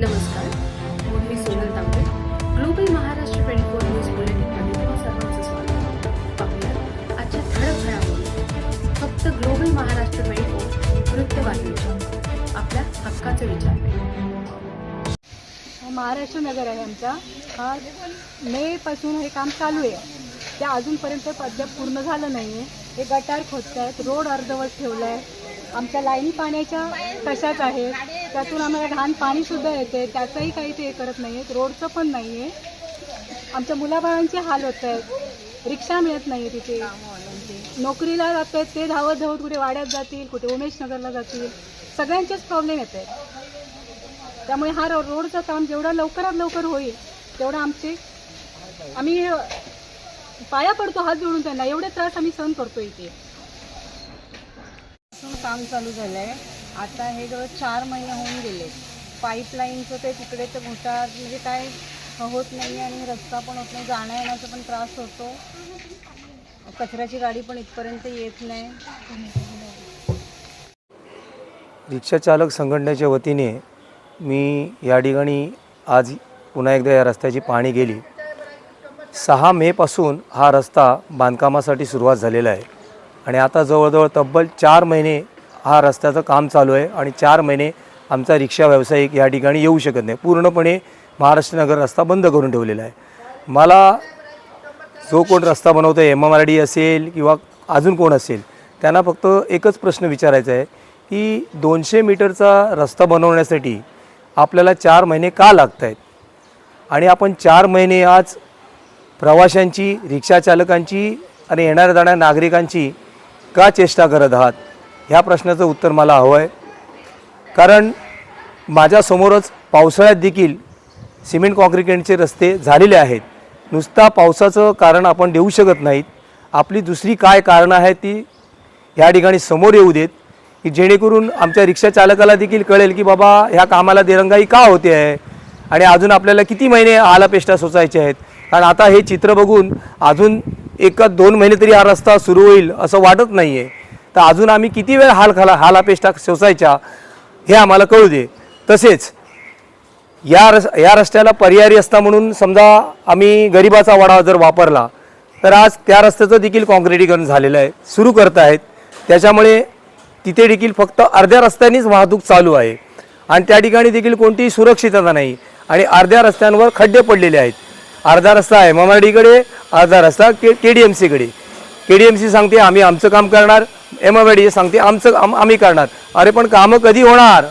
नमस्कार मी Sonal Tambe global Maharashtra twenty four news बुलेटिनमध्ये तुम्हा सर्वांचं स्वागत. पाहूया आजच्या ठळक घडामोडी. फक्त ग्लोबल महाराष्ट्र ट्वेंटी फोर वृत्तवाहिनीच्या आपल्या हक्काचे विचार. महाराष्ट्र नगर आहे आमचा. हा मेपासून हे काम चालू आहे. ते अजूनपर्यंत अद्याप पूर्ण झालं नाही आहे हे गटार खोदत आहेत रोड अर्धवट ठेवलं आहे आमच्या लाईनी पाण्याच्या तशाच आहेत. त्यातून आम्हाला घाण पाणीसुद्धा येते त्याचंही काही ते करत नाही आहेत रोडचं पण नाही आहे आमच्या मुलाबाळांचे हाल होत आहेत रिक्षा मिळत नाही तिथे. नोकरीला जात आहेत ते धावत धावत कुठे वाड्यात जातील कुठे उमेशनगरला जातील. सगळ्यांचेच प्रॉब्लेम येत आहेत त्यामुळे हा रोडचं काम जेवढा लवकरात लवकर होईल तेवढं आमचे आम्ही पाया पडतो हात जोडून त्यांना. एवढे त्रास आम्ही सहन करतो इथे. काम चालू झालं आहे आता हे जवळ चार महिने होऊन गेले. पाईपलाईनचं ते तिकडे तर घुटाळ म्हणजे काय होत नाही आणि रस्ता पण होत नाही जाण्या येण्याचा पण त्रास होतो. कचऱ्याची गाडी पण इथपर्यंत येत नाही. रिक्षाचालक संघटनेच्या वतीने मी या ठिकाणी आज पुन्हा एकदा या रस्त्याची पाहणी केली. सहा मेपासून हा रस्ता बांधकामासाठी सुरुवात झालेला आहे. आणि आता जवळजवळ तब्बल चार महिने हा रस्त्याचं काम चालू आहे आणि चार महिने आमचा रिक्षा व्यावसायिक या ठिकाणी येऊ शकत नाही. पूर्णपणे महाराष्ट्र नगर रस्ता बंद करून ठेवलेला आहे. मला जो कोण रस्ता बनवतो एम एम आर डी असेल किंवा अजून कोण असेल त्यांना फक्त एकच प्रश्न विचारायचा आहे की दोनशे मीटरचा रस्ता बनवण्यासाठी आपल्याला चार महिने का लागत आहेत आणि आपण चार महिने आज प्रवाशांची रिक्षाचालकांची आणि येणाऱ्या जाणाऱ्या नागरिकांची का चेष्टा करत आहात? ह्या प्रश्नाचं उत्तर मला हवं आहे कारण माझ्यासमोरच पावसाळ्यात देखील सिमेंट कॉन्क्रिटेडचे रस्ते झालेले आहेत. नुसता पावसाचं कारण आपण देऊ शकत नाहीत. आपली दुसरी काय कारणं आहेत ती ह्या ठिकाणी समोर येऊ देत की जेणेकरून आमच्या रिक्षा चालकाला देखील कळेल की बाबा ह्या कामाला दिरंगाई का होते आहे? आणि अजून आपल्याला किती महिने आलापेष्टा सोचायचे आहेत? कारण आता हे चित्र बघून अजून एका दोन महिने तरी हा रस्ता सुरू होईल असं वाटत नाही आहे तर अजून आम्ही किती वेळ हाल खाला हालापेष्टा सोसायच्या हे आम्हाला कळू दे. तसेच या रस या रस्त्याला पर्यायी रस्ता म्हणून समजा आम्ही गरिबाचा वडा जर वापरला तर आज त्या रस्त्याचं देखील काँक्रिटीकरण झालेलं आहे सुरू करत आहेत. त्याच्यामुळे तिथे देखील फक्त अर्ध्या रस्त्यानेच वाहतूक चालू आहे. आणि त्या ठिकाणी देखील कोणतीही सुरक्षितता नाही. आणि अर्ध्या रस्त्यांवर खड्डे पडलेले आहेत. अर्धा रस्ता आहे ममाडीकडे अर्धा रस्ता के के डी एम सीकडे के डी एम सी सांगते आम्ही आमचं काम करणार एम एम आर डी सांगते आमचं आम आम्ही करणार. अरे पण कामं कधी होणार?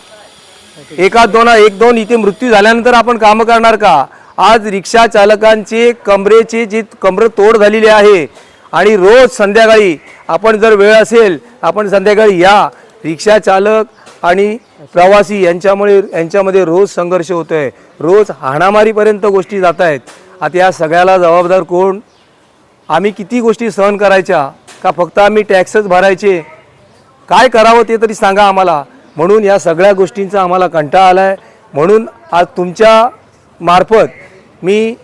एका दोन एक दोन इथे मृत्यू झाल्यानंतर आपण कामं करणार का? आज रिक्षा चालकांचे कमरेचे जी कमर तोड झालेली आहे आणि रोज संध्याकाळी आपण जर वेळ असेल आपण संध्याकाळी या. रिक्षा चालक आणि प्रवासी यांच्यामुळे यांच्यामध्ये रोज संघर्ष होतो आहे रोज हाणामारीपर्यंत गोष्टी जात आहेत आता या सगळ्याला जबाबदार कोण? आम्ही किती गोष्टी सहन करायच्या? का फक्त आम्ही टॅक्सच भरायचे? काय करावं ते तरी सांगा आम्हाला. म्हणून या सगळ्या गोष्टींचा आम्हाला कंटाळा आला आहे म्हणून आज तुमच्या मार्फत मी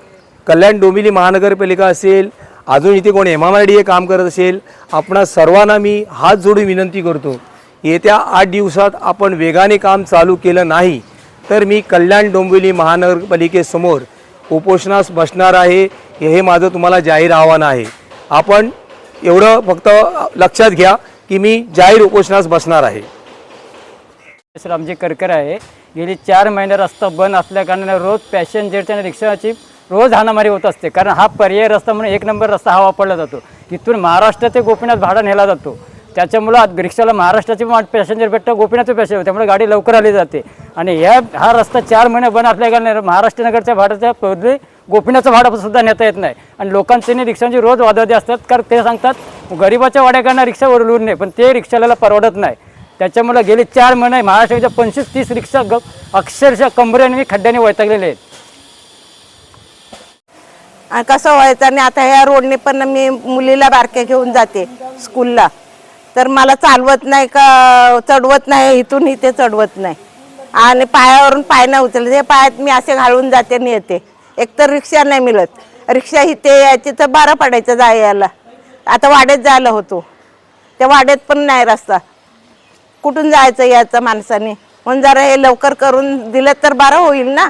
कल्याण डोंबिवली महानगरपालिका असेल अजून इथे कोण M M I D A काम करत असेल आपणा सर्वांना मी हात जोडून विनंती करतो येत्या आठ दिवसात आपण वेगाने काम चालू केलं नाही तर मी कल्याण डोंबिवली महानगरपालिकेसमोर उपोषणास बसणार आहे हे माझं तुम्हाला जाहीर आव्हान आहे. आपण एवढं फक्त लक्षात घ्या की मी जाहीर उपोषणास बसणार आहे. सर आमचे करकर आहे. गेली चार महिने रस्ता बंद असल्याकारणाने रोज पॅसेंजरच्या आणि रिक्षाची रोज हाणामारी होत असते. कारण हा पर्याय रस्ता म्हणून एक नंबर रस्ता हा वापरला जातो. इथून महाराष्ट्र ते गोपीनाथ भाडा नेला जातो. त्याच्यामुळं रिक्षाला महाराष्ट्राचे पॅसेंजर भेटतं गोपीनाथचे पॅसेंजर त्यामुळे गाडी लवकर आली जाते. आणि ह्या हा रस्ता चार महिने बंद असल्याकारणाने महाराष्ट्र नगरच्या भाड्याच्या पदरी गोपीनाथचं भाडं सुद्धा नेता येत नाही. आणि लोकांचे आणि रिक्षांची रोज वादवादी असतात. कारण ते सांगतात गरिबाच्या वाड्याकडनं रिक्षा ओरलून नाही पण ते रिक्षाला परवडत नाही. त्याच्यामुळे गेले चार महिने महाराष्ट्राच्या पंचवीस तीस रिक्षा ग अक्षरशः कंबऱ्याने खड्ड्याने वैतागलेले आहेत. आणि कसं व्हायचं आणि आता ह्या रोडने पण मी मुलीला बारक्या घेऊन जाते स्कूलला. तर मला चालवत नाही का चढवत नाही इथून इथे चढवत नाही. आणि पायावरून पाय नाही उचलते. पायात मी असे घालून जाते आणि येते. एकतर रिक्षा नाही मिळत. रिक्षा ही ते यायची तर बारा पडायचं जायला. आता वाड्यात जायला होतो. त्या वाड्यात पण नाही रस्ता. कुठून जायचं यायचं माणसाने? म्हणून जरा हे लवकर करून दिलं तर बरं होईल ना?